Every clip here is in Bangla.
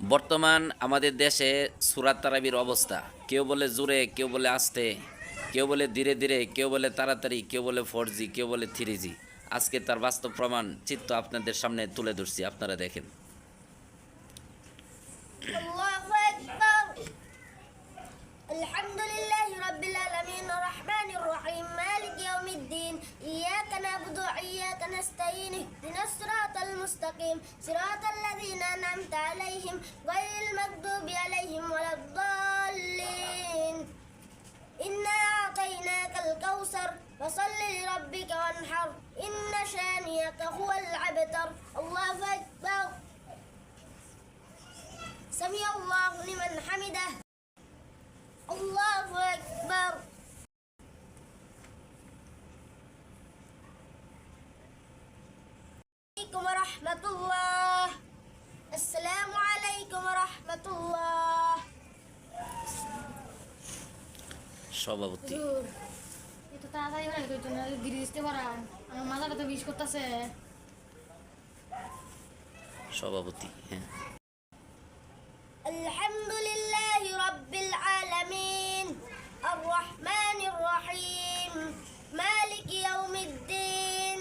বর্তমান আমাদের দেশে সুরাত তারাবির অবস্থা। কেউ বলে জোরে, কেউ বলে আস্তে, কেউ বলে ধীরে ধীরে, কেউ বলে তাড়াতাড়ি, কেউ বলে ফোর জি কেউ বলে থ্রি জি আজকে তার বাস্তব প্রমাণ চিত্ত আপনাদের সামনে তুলে ধরছি, আপনারা দেখেন। আলহামদুলিল্লাহ نعبد وإياك نستعين اهدنا الصراط المستقيم. صراط الذين أنعمت عليهم غير المغضوب عليهم ولا الضالين. إنا أعطيناك الكوثر فصل لربك وانحر. إن شانئك هو العبتر الله أكبر. سمع الله لمن حمده. সভাপতি। সভাপতি হ্যাঁ। আলহামদুলিল্লাহ রব্বিল আলামিন। আর রহমানির রহিম মালিক ইয়াউমিদ্দিন।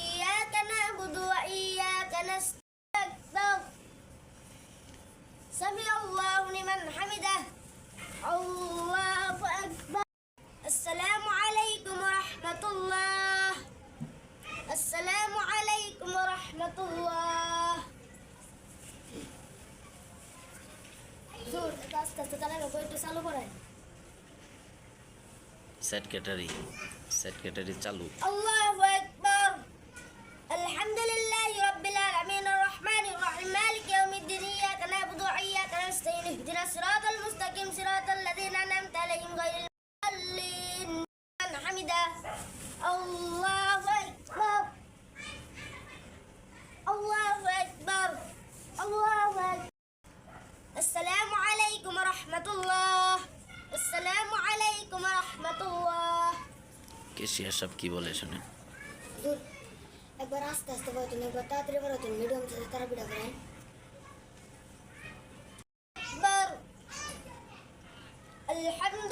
ইয়াকা নাবুদু ওয়া ইয়াকা নাস্তাগফির। সামি আল্লাহু লিমান হামিদাহ। আল্লাহ سيد كاتري سيد كاتري الله أكبر الحمد لله رب العالمين الرحمن الرحيم مالك يوم الدين إياك نعبد وإياك نستعين اهدنا الصراط المستقيم صراط الذين أنعمت عليهم غير المضلين حمدا الله أكبر الله أكبر الله أكبر السلام السلام عليكم ورحمة الله السلام عليكم ورحمة الله কেশিয়া সব কি বলে শুনে দূর একবার আস্তে আস্তে বলতেন একবার তাড়াতাড়ি বলতেন মিডিয়াম সাইজে তারা পিঠা করেন أكبر الحمد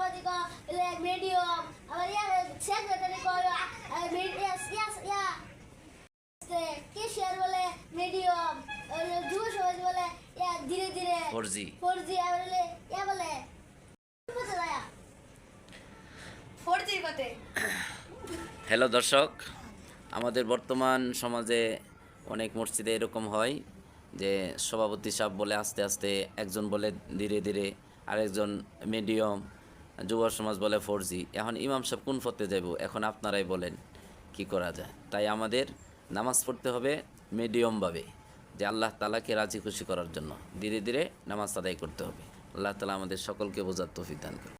যুবক সমাজিক মিডিয়াম আবার সেক্রেটারি কেশিয়ার বলে মিডিয়াম যুব সমাজ বলে ইয়া ধীরে ধীরে ফোর জি ফোর জি আবার বলে ইয়া বলে ফোর জি কতে হ্যালো দর্শক। আমাদের বর্তমান সমাজে অনেক মসজিদে এরকম হয় যে সভাপতি সাহেব বলে আস্তে আস্তে একজন বলে ধীরে ধীরে আরেকজন মিডিয়াম যুব সমাজ বলে ফোর এখন ইমাম সাহেব কোন ফতে যাব এখন আপনারাই বলেন, কি করা যায়? তাই আমাদের নামাজ পড়তে হবে মিডিয়ামভাবে যে আল্লাহ তালাকে রাজি খুশি করার জন্য। ধীরে ধীরে নামাজ আদায় করতে হবে। আল্লাহ তালা আমাদের সকলকে বোঝার তফিদান দান করুন।